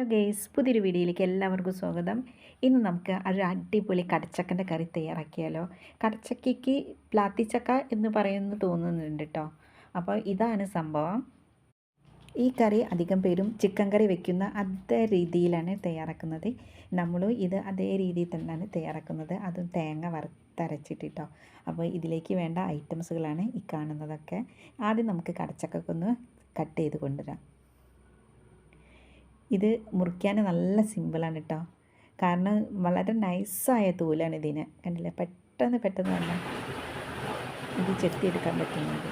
Hello guys പുതിയൊരു വീഡിയോയിലേക്ക് എല്ലാവർക്കും സ്വാഗതം. ഇന്ന് നമുക്ക് ഒരു അടിപൊളി കടച്ചക്കന്റെ കറി തയ്യാറാക്കിയാലോ. കടച്ചക്കയ്ക്ക് പ്ലാത്തിച്ചക്ക എന്ന് പറയുന്നു തോന്നുന്നുണ്ട് കേട്ടോ അപ്പോൾ ഇതാണ് സംഭവം. ഈ കറി അധികം പേരും ചിക്കൻ കറി വെക്കുന്ന അതേ രീതിയിലാണ് തയ്യാറാക്കുന്നത്. നമ്മളും ഇത് അതേ രീതിയിൽ തന്നെയാണ് തയ്യാറാക്കുന്നത്. അതും തേങ്ങ വറുത്തരച്ചിട്ടിട്ടോ അപ്പോൾ ഇതിലേക്ക് വേണ്ട ഐറ്റംസുകളാണ് ഈ കാണുന്നതൊക്കെ. ആദ്യം നമുക്ക് കടച്ചക്കൊന്ന് കട്ട് ചെയ്ത് കൊണ്ടുവരാം. ഇത് മുറിക്കാൻ നല്ല സിമ്പിളാണ് കേട്ടോ കാരണം വളരെ നൈസായ തൂലാണ് ഇതിന്. കണ്ടില്ലേ? പെട്ടെന്ന് പെട്ടെന്ന് തന്നെ ഇത് ചെത്തിയെടുക്കാൻ പറ്റുന്നത്.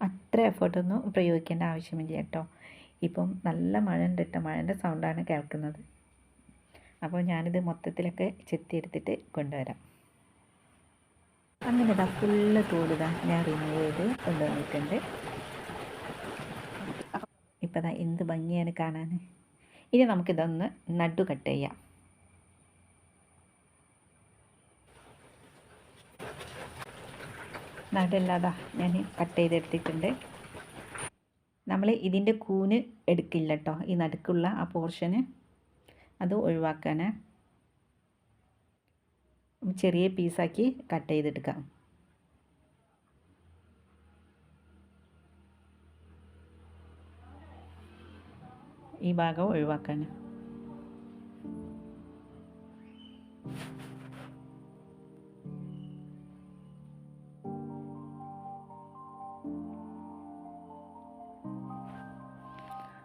അത്ര എഫേർട്ടൊന്നും പ്രയോഗിക്കേണ്ട ആവശ്യമില്ല കേട്ടോ. ഇപ്പം നല്ല മഴ ഉണ്ട് കേട്ടോ മഴന്റെ സൗണ്ടാണ് കേൾക്കുന്നത്. അപ്പോൾ ഞാനിത് മൊത്തത്തിലൊക്കെ ചെത്തിയെടുത്തിട്ട് കൊണ്ടുവരാം. അങ്ങനെ ഇതാ ഫുള്ള് തോടുതാ ഞാൻ റിമൂവ് ചെയ്ത് കൊണ്ടുവന്നിട്ടുണ്ട്. ഇപ്പോൾ ദാ എന്ത് ഭംഗിയാണ് കാണാൻ ഇനി നമുക്കിതൊന്ന് നടു കട്ട് ചെയ്യാം. നടല്ലാതാ ഞാൻ കട്ട് ചെയ്തെടുത്തിട്ടുണ്ട്. നമ്മൾ ഇതിന്റെ കൂന് എടുക്കില്ല കേട്ടോ ഈ നടുക്കുള്ള ആ പോർഷന്. അത് ഒഴിവാക്കാൻ ചെറിയ പീസാക്കി കട്ട് ചെയ്തെടുക്കാം. ഈ ഭാഗം ഒഴിവാക്കാൻ.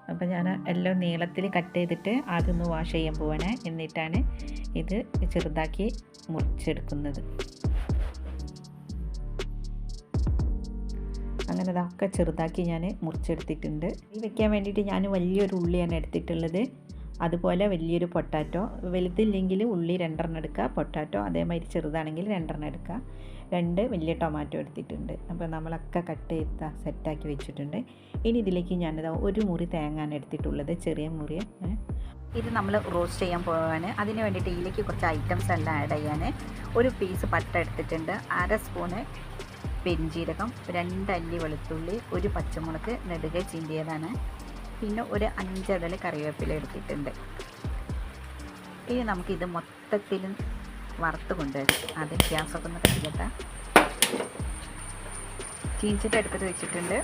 അപ്പോൾ ഞാൻ എല്ലാം നീളത്തിൽ കട്ട് ചെയ്തിട്ട് ആദ്യം ഒന്ന് വാഷ് ചെയ്യാൻ പോവാണ്. എന്നിട്ടാണ് ഇത് ചെറുതാക്കി മുറിച്ചെടുക്കുന്നത്. അങ്ങനെ ഇതൊക്കെ ചെറുതാക്കി ഞാൻ മുറിച്ചെടുത്തിട്ടുണ്ട്. ഈ വെക്കാൻ വേണ്ടിയിട്ട് ഞാൻ വലിയൊരു ഉള്ളിയാണ് എടുത്തിട്ടുള്ളത്. അതുപോലെ വലിയൊരു പൊട്ടാറ്റോ വലുതില്ലെങ്കിൽ ഉള്ളി രണ്ടെണ്ണം എടുക്കുക പൊട്ടാറ്റോ അതേമാതിരി ചെറുതാണെങ്കിൽ രണ്ടെണ്ണം എടുക്കുക. രണ്ട് വലിയ ടൊമാറ്റോ എടുത്തിട്ടുണ്ട്. അപ്പോൾ നമ്മളൊക്കെ കട്ട് ചെയ്ത് സെറ്റാക്കി വെച്ചിട്ടുണ്ട്. ഇനി ഇതിലേക്ക് ഞാനത് ഒരു മുറി തേങ്ങാണ് എടുത്തിട്ടുള്ളത് ചെറിയ മുറി. ഇത് നമ്മൾ റോസ്റ്റ് ചെയ്യാൻ പോകാൻ അതിന് വേണ്ടിയിട്ട് ഇതിലേക്ക് കുറച്ച് ഐറ്റംസ് എല്ലാം ആഡ് ചെയ്യാൻ. ഒരു പീസ് പട്ട എടുത്തിട്ടുണ്ട് അര സ്പൂണ് പെരിഞ്ചീരകം രണ്ടല്ലി വെളുത്തുള്ളി ഒരു പച്ചമുളക് നെടുക ചീന്തിയതാണ് പിന്നെ ഒരു അഞ്ചടൽ കറിവേപ്പില എടുത്തിട്ടുണ്ട്. ഇനി നമുക്കിത് മൊത്തത്തിൽ വറുത്ത് കൊണ്ടുവരും. ആദ്യം ഗ്യാസൊക്കെ ഒന്ന് കത്തിക്കട്ടെ. ചീഞ്ചിട്ട് എടുത്തിട്ട് വെച്ചിട്ടുണ്ട്.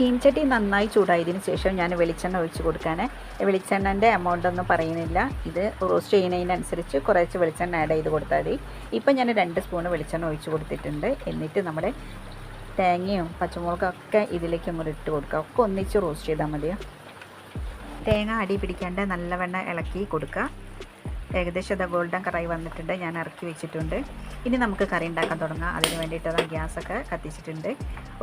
ചീൻചട്ടി നന്നായി ചൂടായതിന് ശേഷം ഞാൻ വെളിച്ചെണ്ണ ഒഴിച്ച് കൊടുക്കാനേ. വെളിച്ചെണ്ണന്റെ എമൗണ്ട് ഒന്നും പറയുന്നില്ല. ഇത് റോസ്റ്റ് ചെയ്യുന്നതിനനുസരിച്ച് കുറച്ച് വെളിച്ചെണ്ണ ആഡ് ചെയ്ത് കൊടുത്താൽ മതി. ഇപ്പം ഞാൻ രണ്ട് സ്പൂൺ വെളിച്ചെണ്ണ ഒഴിച്ച് കൊടുത്തിട്ടുണ്ട്. എന്നിട്ട് നമ്മുടെ തേങ്ങയും പച്ചമുളകൊക്കെ ഇതിലേക്ക് അങ്ങോട്ട് ഇട്ട് കൊടുക്കുക. ഒക്കെ ഒന്നിച്ച് റോസ്റ്റ് ചെയ്താൽ മതിയോ? തേങ്ങ അടി പിടിക്കാണ്ട് നല്ലവണ്ണം ഇളക്കി കൊടുക്കുക. ഏകദേശം അത് ഗോൾഡൻ കറായി വന്നിട്ടുണ്ട്. ഞാൻ ഇറക്കി വെച്ചിട്ടുണ്ട്. ഇനി നമുക്ക് കറി ഉണ്ടാക്കാൻ തുടങ്ങാം. അതിന് വേണ്ടിയിട്ട് അതാ ഗ്യാസൊക്കെ കത്തിച്ചിട്ടുണ്ട്.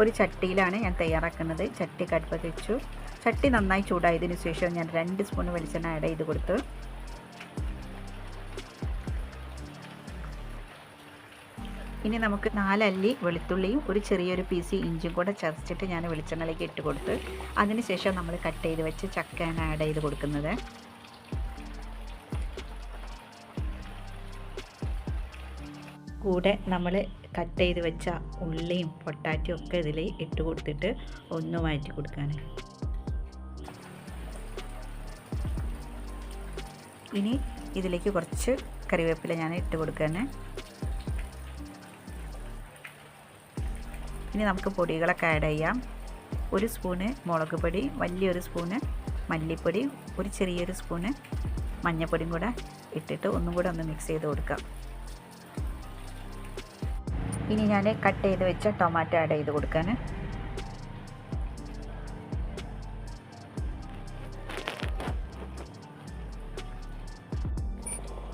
ഒരു ചട്ടിയിലാണ് ഞാൻ തയ്യാറാക്കുന്നത്. ചട്ടി കടുപ്പ് വെച്ചു. ചട്ടി നന്നായി ചൂടായതിനു ശേഷം ഞാൻ രണ്ട് സ്പൂൺ വെളിച്ചെണ്ണ ആഡ് ചെയ്ത് കൊടുത്തു. ഇനി നമുക്ക് നാലല്ലി വെളുത്തുള്ളിയും ഒരു ചെറിയൊരു പീസ് ഇഞ്ചും കൂടെ ചതച്ചിട്ട് ഞാൻ വെളിച്ചെണ്ണയിലേക്ക് ഇട്ട് കൊടുത്ത്. അതിനുശേഷം നമ്മൾ കട്ട് ചെയ്ത് വെച്ച് ചക്കയാണ് ആഡ് ചെയ്ത് കൊടുക്കുന്നത്. കൂടെ നമ്മൾ കട്ട് ചെയ്ത് വെച്ച ഉള്ളിയും പൊട്ടാറ്റയും ഒക്കെ ഇതിൽ ഇട്ട് കൊടുത്തിട്ട് ഒന്ന് മാറ്റി കൊടുക്കാൻ ഇനി ഇതിലേക്ക് കുറച്ച് കറിവേപ്പില ഞാൻ ഇട്ട് കൊടുക്കാൻ ഇനി നമുക്ക് പൊടികളൊക്കെ ആഡ് ചെയ്യാം. ഒരു സ്പൂണ് മുളക് പൊടി വലിയൊരു സ്പൂണ് മല്ലിപ്പൊടി ഒരു ചെറിയൊരു സ്പൂണ് മഞ്ഞൾപ്പൊടിയും കൂടെ ഇട്ടിട്ട് ഒന്നും കൂടെ ഒന്ന് മിക്സ് ചെയ്ത് കൊടുക്കാം. ഇനി ഞാൻ കട്ട് ചെയ്ത് വെച്ച ടൊമാറ്റോ ആഡ് ചെയ്ത് കൊടുക്കാൻ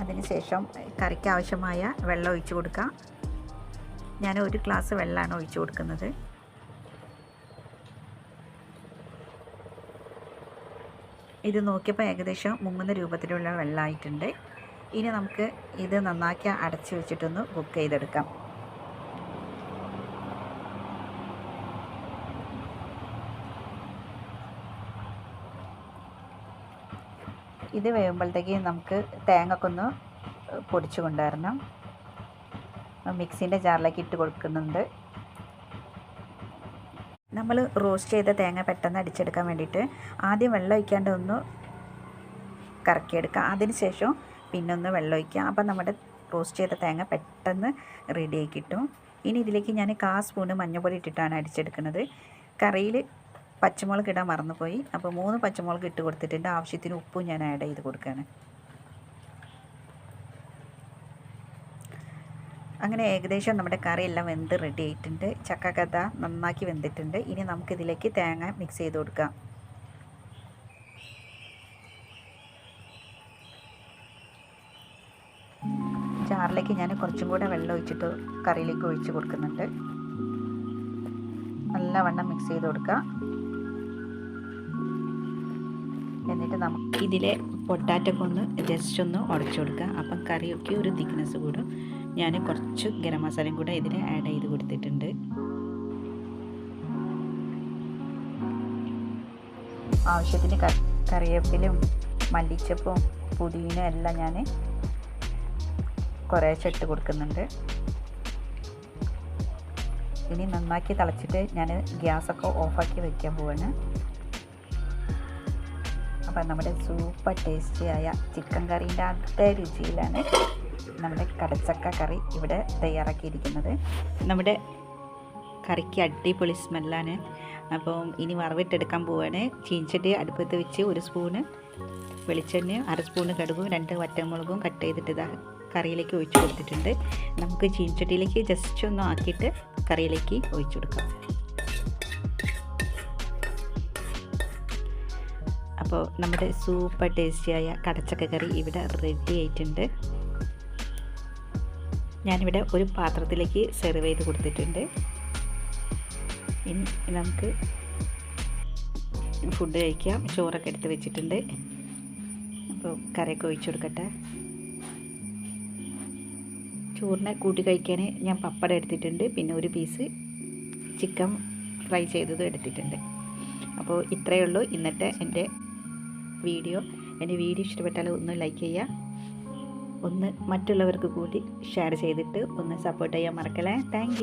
അതിനുശേഷം കറിക്ക് ആവശ്യമായ വെള്ളം ഒഴിച്ച് കൊടുക്കാം. ഞാൻ ഒരു ഗ്ലാസ് വെള്ളമാണ് ഒഴിച്ച് കൊടുക്കുന്നത്. ഇത് നോക്കിയപ്പോൾ ഏകദേശം മുങ്ങുന്ന രൂപത്തിലുള്ള വെള്ളമായിട്ടുണ്ട് ഇനി നമുക്ക് ഇത് നന്നാക്കി അടച്ച് വെച്ചിട്ടൊന്ന് കുക്ക് ചെയ്തെടുക്കാം. ഇത് വേകുമ്പോഴത്തേക്ക് നമുക്ക് തേങ്ങ ഒന്ന് പൊടിച്ചു കൊണ്ടുവരണം മിക്സിന്റെ ജാറിലേക്ക് ഇട്ട് കൊടുക്കുന്നുണ്ട്. നമ്മൾ റോസ്റ്റ് ചെയ്ത തേങ്ങ പെട്ടെന്ന് അടിച്ചെടുക്കാൻ വേണ്ടിയിട്ട് ആദ്യം വെള്ളം ഒഴിക്കാണ്ട് ഒന്ന് കറക്കിയെടുക്കുക അതിന് ശേഷം പിന്നെ ഒന്ന് വെള്ളം ഒഴിക്കുക. അപ്പം നമ്മുടെ റോസ്റ്റ് ചെയ്ത തേങ്ങ പെട്ടെന്ന് റെഡിയായി കിട്ടും. ഇനി ഇതിലേക്ക് ഞാൻ കാ സ്പൂണ് മഞ്ഞൾപ്പൊടി ഇട്ടിട്ടാണ് അടിച്ചെടുക്കുന്നത്. കറിയിൽ പച്ചമുളക് ഇടാൻ മറന്നുപോയി. അപ്പോൾ മൂന്ന് പച്ചമുളക് ഇട്ട് കൊടുത്തിട്ടുണ്ട് ആവശ്യത്തിന് ഉപ്പും ഞാൻ ആഡ് ചെയ്ത് കൊടുക്കുകയാണ്. അങ്ങനെ ഏകദേശം നമ്മുടെ കറി എല്ലാം വെന്ത് റെഡി ആയിട്ടുണ്ട്. ചക്ക കഥ നന്നാക്കി വെന്തിട്ടുണ്ട്. ഇനി നമുക്കിതിലേക്ക് തേങ്ങ മിക്സ് ചെയ്ത് കൊടുക്കാം. ജാറിലേക്ക് ഞാൻ കുറച്ചും കൂടെ വെള്ളം ഒഴിച്ചിട്ട് കറിയിലേക്ക് ഒഴിച്ച് കൊടുക്കുന്നുണ്ട്. നല്ലവണ്ണം മിക്സ് ചെയ്ത് കൊടുക്കുക എന്നിട്ട് നമുക്ക് ഇതിലെ പൊട്ടാറ്റൊക്കെ ഒന്ന് ജസ്റ്റ് ഒന്ന് ഉടച്ചു കൊടുക്കുക അപ്പം കറിയൊക്കെ ഒരു തിക്നെസ് കൂടും. ഞാൻ കുറച്ച് ഗരം മസാലയും കൂടെ ഇതിൽ ആഡ് ചെയ്ത് കൊടുത്തിട്ടുണ്ട്. ആവശ്യത്തിന് കറിവേപ്പിലും മല്ലിച്ചപ്പും പുതിന എല്ലാം ഞാൻ കുറേശ്ശെ ഇട്ട് കൊടുക്കുന്നുണ്ട്. ഇനി നന്നാക്കി തിളച്ചിട്ട് ഞാൻ ഗ്യാസൊക്കെ ഓഫാക്കി വയ്ക്കാൻ പോവാണ്. അപ്പം നമ്മുടെ സൂപ്പർ ടേസ്റ്റിയായ ചിക്കൻ കറീന്റെ അതേ രുചിയിലാണ് നമ്മുടെ കടച്ചക്ക കറി ഇവിടെ തയ്യാറാക്കിയിരിക്കുന്നത്. നമ്മുടെ കറിക്ക് അടിപൊളി സ്മെല്ലാണ്. അപ്പം ഇനി വറവിട്ടെടുക്കാൻ പോവാണ്. ചീഞ്ചട്ടി അടുപ്പത്ത് വെച്ച് ഒരു സ്പൂണ് വെളിച്ചെണ്ണയും അര സ്പൂണ് കടുകും രണ്ട് വറ്റമുളകും കട്ട് ചെയ്തിട്ട് ഇതാ കറിയിലേക്ക് ഒഴിച്ചു കൊടുത്തിട്ടുണ്ട്. നമുക്ക് ചീഞ്ചട്ടിയിലേക്ക് ജസ്റ്റ് ഒന്ന് ആക്കിയിട്ട് കറിയിലേക്ക് ഒഴിച്ചു കൊടുക്കാം. അപ്പോൾ നമ്മുടെ സൂപ്പർ ടേസ്റ്റിയായ കടച്ചക്ക കറി ഇവിടെ റെഡി ആയിട്ടുണ്ട്. ഞാനിവിടെ ഒരു പാത്രത്തിലേക്ക് സെർവ് ചെയ്ത് കൊടുത്തിട്ടുണ്ട്. ഇനി നമുക്ക് ഫുഡ് കഴിക്കാം. ചോറൊക്കെ എടുത്ത് വെച്ചിട്ടുണ്ട്. അപ്പോൾ കറിയൊക്കെ ഒഴിച്ചു കൊടുക്കട്ടെ. ചോറിനെ കൂട്ടി കഴിക്കാൻ ഞാൻ പപ്പടം എടുത്തിട്ടുണ്ട്. പിന്നെ ഒരു പീസ് ചിക്കൻ ഫ്രൈ ചെയ്തതും എടുത്തിട്ടുണ്ട്. അപ്പോൾ ഇത്രയേ ഉള്ളൂ. ഇന്നത്തെ എന്റെ വീഡിയോ. എന്റെ വീഡിയോ ഇഷ്ടപ്പെട്ടാൽ ഒന്ന് ലൈക്ക് ചെയ്യുക. ഒന്ന് മറ്റുള്ളവർക്ക് കൂടി ഷെയർ ചെയ്തിട്ട് ഒന്ന് സപ്പോർട്ട് ചെയ്യാൻ മറക്കല്ലേ? താങ്ക്